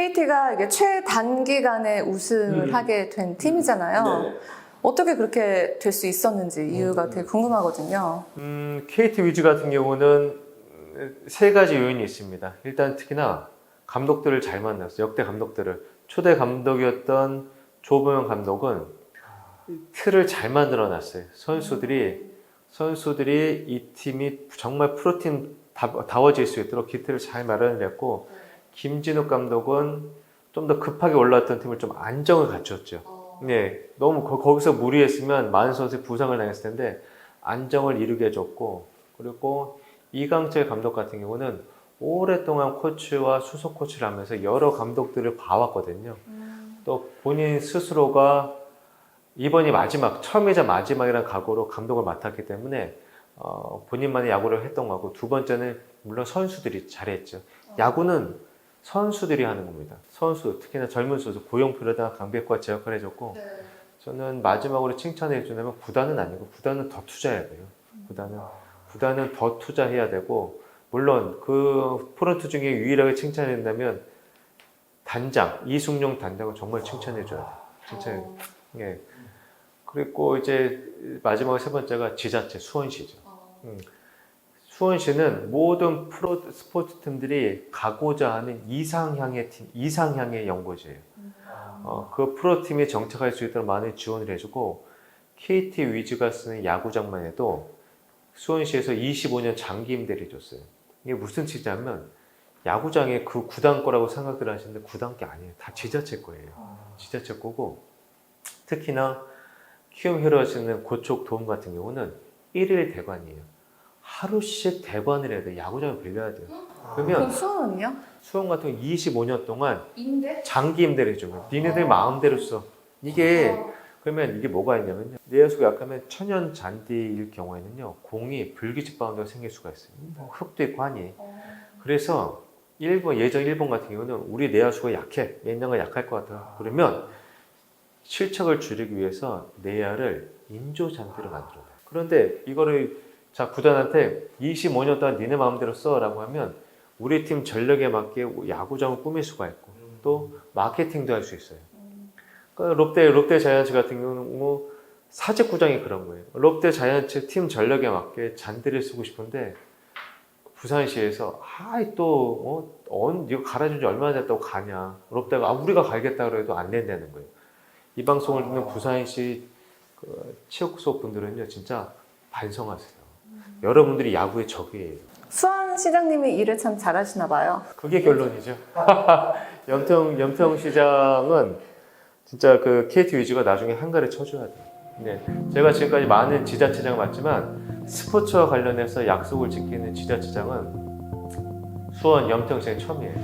KT가 이게 최단기간에 우승을 음. 하게 된 팀이잖아요. 네. 어떻게 그렇게 될 수 있었는지 이유가 음. 되게 궁금하거든요. 음, KT 위즈 같은 경우는 세 가지 요인이 있습니다. 일단 특히나 감독들을 잘 만났어요. 역대 감독들을. 초대 감독이었던 조보영 감독은 틀을 잘 만들어 놨어요. 선수들이 선수들이 이 팀이 정말 프로팀 다- 다워질 수 있도록 기틀을 잘 마련했고 김진욱 감독은 좀 더 급하게 올라왔던 팀을 좀 안정을 갖췄죠. 네, 너무 거, 거기서 무리했으면 많은 선수들이 부상을 당했을 텐데 안정을 이루게 해줬고 그리고 이강철 감독 같은 경우는 오랫동안 코치와 수석 코치를 하면서 여러 감독들을 봐왔거든요. 또 본인 스스로가 이번이 마지막 처음이자 마지막이라는 각오로 감독을 맡았기 때문에 어, 본인만의 야구를 했던 거고 두 번째는 물론 선수들이 잘했죠. 야구는 선수들이 하는 겁니다. 선수 특히나 젊은 선수 고용표에다가 강백과 제 역할을 해줬고 저는 마지막으로 칭찬해 주려면 구단은 아니고 구단은 더 투자해야 돼요. 구단은 구단은 더 투자해야 되고 물론 그 프런트 중에 유일하게 칭찬해 준다면 단장 이승용 단장은 정말 칭찬해 줘야 돼요. 칭찬. 예. 그리고 이제 마지막 세 번째가 지자체 수원시죠. 음. 수원시는 모든 프로 스포츠 팀들이 가고자 하는 이상향의 팀, 이상향의 연고지예요. 어, 그 프로팀이 정착할 수 있도록 많은 지원을 해주고 KT 위즈가 쓰는 야구장만 해도 수원시에서 25년 장기 임대를 해줬어요. 이게 무슨 뜻이냐면 야구장에 그 구단 거라고 생각들 하시는데 구단 게 아니에요. 다 지자체 거예요. 지자체 거고 특히나 키움 히로 하시는 고촉 도움 같은 경우는 1일 대관이에요. 하루씩 대관을 해야 돼요. 야구장을 빌려야 돼요. 그럼 그러면 수원은요? 수원 같은 경우 25년 동안 임대? 장기 임대를 해줘요. 니네들 마음대로 써. 이게 그러면 이게 뭐가 있냐면요. 내야수가 약하면 천연 잔디일 경우에는요. 공이 불규칙 바운드가 생길 수가 있어요. 뭐 흙도 있고 하니. 그래서 일본 예전 일본 같은 경우는 우리 내야수가 약해. 옛날가 약할 것 같아. 그러면 실책을 줄이기 위해서 내야를 인조 잔디로 만들어요. 그런데 이거를 자 구단한테 25년 동안 니네 마음대로 써라고 하면 우리 팀 전력에 맞게 야구장을 꾸밀 수가 있고 또 마케팅도 할 수 있어요. 그러니까 롯데 롯데 자이언츠 같은 경우는 뭐 사직구장이 그런 거예요. 롯데 자이언츠 팀 전력에 맞게 잔디를 쓰고 싶은데 부산시에서 아이 또 어, 언 이거 갈아준 지 얼마나 됐다고 가냐. 롯데가 아, 우리가 갈겠다 그래도 안 된다는 거예요. 이 방송을 듣는 부산시 그 체육소 분들은요 진짜 반성하세요. 여러분들이 야구의 적이에요. 수원 시장님이 일을 참 잘하시나 봐요. 그게 결론이죠. 염통 염통 시장은 진짜 그 KT 위즈가 나중에 한가를 쳐줘야 돼요. 네, 제가 지금까지 많은 지자체장 봤지만 스포츠와 관련해서 약속을 지키는 지자체장은 수원 시장 처음이에요.